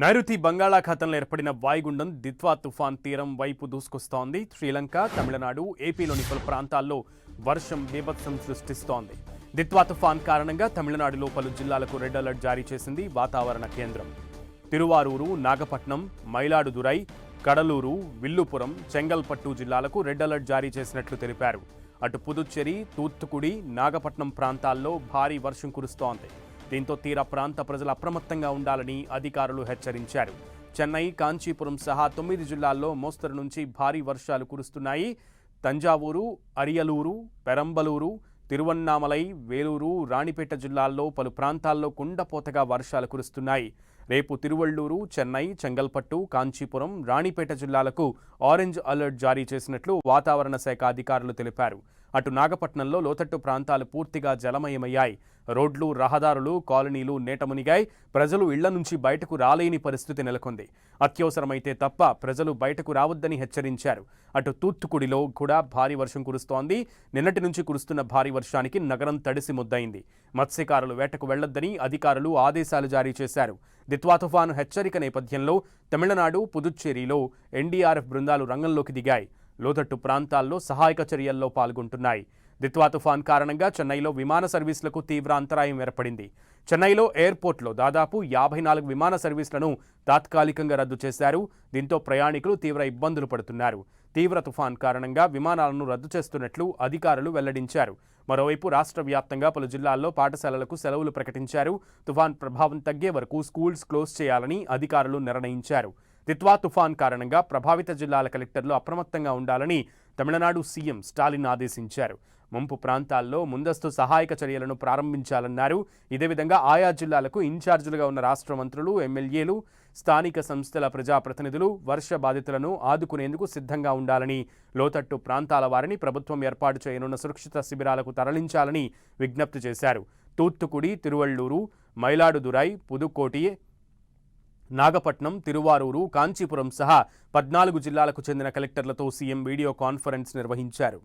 నైరుతి బంగాళాఖాతంలో ఏర్పడిన వాయుగుండం దిత్వా తుఫాన్ తీరం వైపు దూసుకొస్తోంది. శ్రీలంక తమిళనాడు ఏపీలోని పలు ప్రాంతాల్లో వర్షం బీభత్సం సృష్టిస్తోంది. దిత్వా తుఫాన్ కారణంగా తమిళనాడులో పలు జిల్లాలకు రెడ్ అలర్ట్ జారీ చేసింది వాతావరణ కేంద్రం. తిరువారూరు నాగపట్నం మైలాడుదురై కడలూరు విల్లుపురం చెంగల్పట్టు జిల్లాలకు రెడ్ అలర్ట్ జారీ చేసినట్లు తెలిపారు. అటు పుదుచ్చేరి తూత్తుకుడి నాగపట్నం ప్రాంతాల్లో భారీ వర్షం కురుస్తోంది. దీంతో తీర ప్రాంత ప్రజలు అప్రమత్తంగా ఉండాలని అధికారులు హెచ్చరించారు. చెన్నై కాంచీపురం సహా తొమ్మిది జిల్లాల్లో మోస్తరు నుంచి భారీ వర్షాలు కురుస్తున్నాయి. తంజావూరు అరియలూరు పెరంబలూరు తిరువన్నామలై వేలూరు రాణిపేట జిల్లాల్లో పలు ప్రాంతాల్లో కుండపోతగా వర్షాలు కురుస్తున్నాయి. రేపు తిరువళ్ళూరు చెన్నై చెంగల్పట్టు కాంచీపురం రాణిపేట జిల్లాలకు ఆరెంజ్ అలర్ట్ జారీ చేసినట్లు వాతావరణ శాఖ అధికారులు తెలిపారు. అటు నాగపట్నంలో లోతట్టు ప్రాంతాలు పూర్తిగా జలమయమయ్యాయి. రోడ్లు రహదారులు కాలనీలు నేటమునిగాయి. ప్రజలు ఇళ్ళ నుంచి బయటకు రాలేని పరిస్థితి నెలకొంది. అత్యవసరమైతే తప్ప ప్రజలు బయటకు రావద్దని హెచ్చరించారు. అటు తూత్తుకుడిలో కూడా భారీ వర్షం కురుస్తోంది. నిన్నటి నుంచి కురుస్తున్న భారీ వర్షానికి నగరం తడిసి ముద్దయింది. మత్స్యకారులు వేటకు వెళ్ళొద్దని అధికారులు ఆదేశాలు జారీ చేశారు. దిత్వా తుఫాను హెచ్చరిక నేపథ్యంలో తమిళనాడు పుదుచ్చేరిలో ఎన్డీఆర్ఎఫ్ బృందాలు రంగంలోకి దిగాయి. లోతట్టు ప్రాంతాల్లో సహాయక చర్యల్లో పాల్గొంటున్నాయి. దిత్వా తుఫాన్ కారణంగా చెన్నైలో విమాన సర్వీసులకు తీవ్ర అంతరాయం ఏర్పడింది. చెన్నైలో ఎయిర్పోర్ట్లో దాదాపు యాభై నాలుగు విమాన సర్వీసులను తాత్కాలికంగా రద్దు చేశారు. దీంతో ప్రయాణికులు తీవ్ర ఇబ్బందులు పడుతున్నారు. తీవ్ర తుఫాన్ కారణంగా విమానాలను రద్దు చేస్తున్నట్లు అధికారులు వెల్లడించారు. మరోవైపు రాష్ట్ర వ్యాప్తంగా పలు జిల్లాల్లో పాఠశాలలకు సెలవులు ప్రకటించారు. తుఫాన్ ప్రభావం తగ్గే వరకు స్కూల్స్ క్లోజ్ చేయాలని అధికారులు నిర్ణయించారు. తిత్వా తుఫాన్ కారణంగా ప్రభావిత జిల్లాల కలెక్టర్లు అప్రమత్తంగా ఉండాలని తమిళనాడు సీఎం స్టాలిన్ ఆదేశించారు. ముంపు ప్రాంతాల్లో ముందస్తు సహాయక చర్యలను ప్రారంభించాలన్నారు. ఇదే విధంగా ఆయా జిల్లాలకు ఇన్ఛార్జీలుగా ఉన్న రాష్ట్ర మంత్రులు ఎమ్మెల్యేలు స్థానిక సంస్థల ప్రజాప్రతినిధులు వర్ష బాధితులను ఆదుకునేందుకు సిద్ధంగా ఉండాలని లోతట్టు ప్రాంతాల వారిని ప్రభుత్వం ఏర్పాటు చేయనున్న సురక్షిత శిబిరాలకు తరలించాలని విజ్ఞప్తి చేశారు. తూత్తుకుడి తిరువళ్ళూరు మైలాడుదురై పుదుకోటి నాగపట్నం తిరువారూరు కాంచీపురం సహా పద్నాలుగు జిల్లాలకు చెందిన కలెక్టర్లతో సీఎం వీడియో కాన్ఫరెన్స్ నిర్వహించారు.